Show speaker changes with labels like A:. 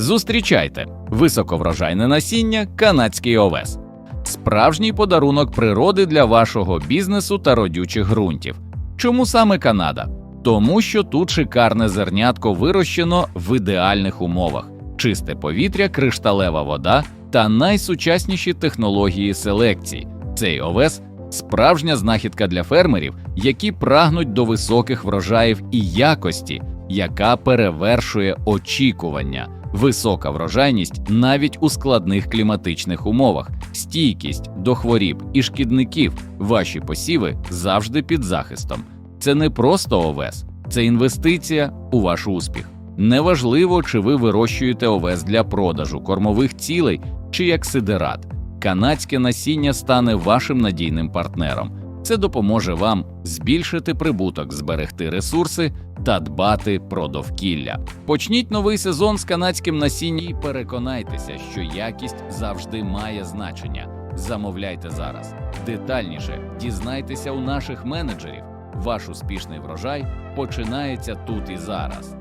A: Зустрічайте високоврожайне насіння канадський овес. Справжній подарунок природи для вашого бізнесу та родючих ґрунтів. Чому саме Канада? Тому що тут шикарне зернятко вирощено в ідеальних умовах: чисте повітря, кришталева вода та найсучасніші технології селекції. Цей овес справжня знахідка для фермерів, які прагнуть до високих врожаїв і якості, яка перевершує очікування. Висока врожайність навіть у складних кліматичних умовах, стійкість до хворіб і шкідників. Ваші посіви завжди під захистом. Це не просто овес, це інвестиція у ваш успіх. Неважливо, чи ви вирощуєте овес для продажу кормових цілей чи як сидерат. Канадське насіння стане вашим надійним партнером. Це допоможе вам збільшити прибуток, зберегти ресурси та дбати про довкілля. Почніть новий сезон з канадським насінням і переконайтеся, що якість завжди має значення. Замовляйте зараз. Детальніше дізнайтеся у наших менеджерів. Ваш успішний врожай починається тут і зараз.